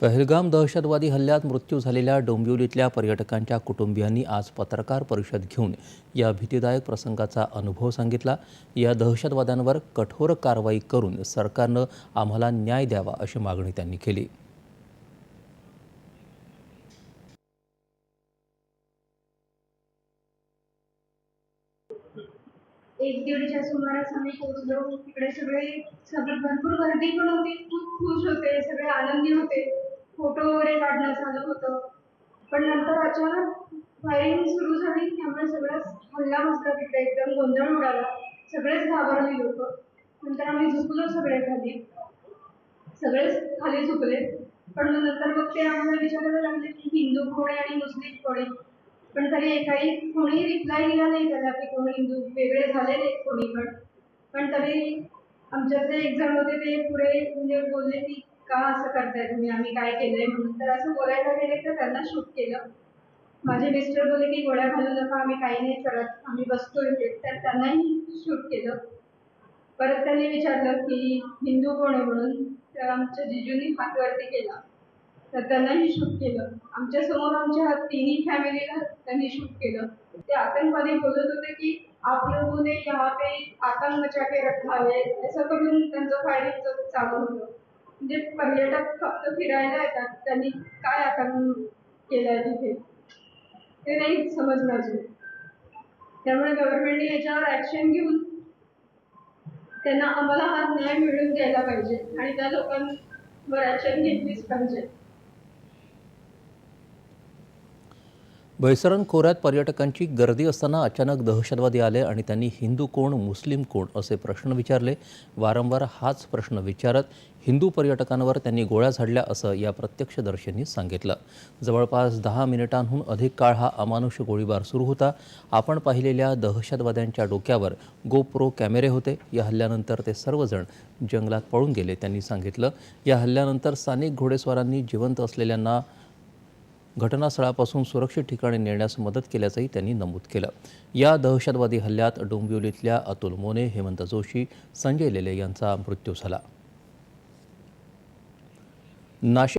पहलगाम दहशतवादी हल्ल्यात मृत्यू झालेल्या डोंबिवलीतल्या पर्यटकांच्या कुटुंबियांनी आज पत्रकार परिषद घेऊन या भीतीदायक प्रसंगाचा अनुभव सांगितला. या दहशतवाद्यांवर कठोर कारवाई करून सरकारनं आम्हाला न्याय द्यावा अशी मागणी त्यांनी केली. एक दीडच्या सुमारास आम्ही पोहोचलो. तिकडे सगळे सगळे भरपूर गर्दी पण होती. खूप खुश होते. सगळे आनंदी होते. फोटो वगैरे काढणं चालू होतं. पण नंतर अचानक फायरिंग सुरू झाली त्यामुळे सगळंच हल्ला बसला तिकडे एकदम गोंधळ उडाला. सगळेच घाबरले लोक. नंतर आम्ही झुकलो सगळे खाली. सगळेच खाली झुकले पण नंतर मग ते आम्हाला विचारायला लागले की हिंदू कोण आहे आणि मुस्लिम कोण आहे? पण तरी एकाही कोणी रिप्लाय दिला नाही त्याला की कोणी हिंदू वेगळे झाले नाहीत कोणी पण. पण तरी आमच्यातले एक जण होते ते पुढे म्हणजे बोलले की का असं करताय तुम्ही? आम्ही काय केलंय म्हणून. तर असं बोलायला गेले तर त्यांना शूट केलं. माझे मिस्टर बोलले की गोळ्या घालू नका आम्ही काही नाही करत आम्ही बसतोय तर त्यांनाही शूट केलं. परत त्यांनी विचारलं की हिंदू कोण आहे म्हणून? तर आमच्या जिजूनी हात वरती केला. तर त्यांनाही शूट केलं. आमच्यासमोर आमच्या तिन्ही फॅमिलीला त्यांनी शूट केलं. ते आतंकवादी बोलत होते की आप लोगों ने यहाँ पे आतंक मचा के रखा है. असं करून त्यांचं फायरिंग चालू होतं. म्हणजे पर्यटक फक्त फिरायला येतात. त्यांनी काय आतंक केलंय तिथे? ते नाही समजलं अजून त्यामुळे गव्हर्नमेंटने याच्यावर ऍक्शन घेऊन त्यांना आम्हाला हा न्याय मिळून द्यायला पाहिजे. आणि त्या लोकांवर ऍक्शन घेतलीच पाहिजे. भैसरण खोऱ्यात पर्यटकांची गर्दी असताना अचानक दहशतवादी आले आणि त्यांनी हिंदू कोण मुस्लिम कोण असे प्रश्न विचारले. वारंवार हाच प्रश्न विचारत हिंदू पर्यटकांवर त्यांनी गोळ्या झाडल्या असं या प्रत्यक्षदर्शींनी सांगितलं. जवळपास दहा मिनिटांहून अधिक काळ हा अमानुष गोळीबार सुरू होता. आपण पाहिलेल्या दहशतवाद्यांच्या डोक्यावर गोप्रो कॅमेरे होते. या हल्ल्यानंतर ते सर्वजण जंगलात पळून गेले त्यांनी सांगितलं. या हल्ल्यानंतर स्थानिक घोडेस्वारांनी जिवंत असलेल्यांना घटनास्थळापासून सुरक्षित ठिकाणी नेण्यास मदत केल्याचंही त्यांनी नमूद केलं. या दहशतवादी हल्ल्यात डोंबिवलीतल्या अतुल मोने हेमंत जोशी संजय लेले यांचा मृत्यू झाला. नाशिक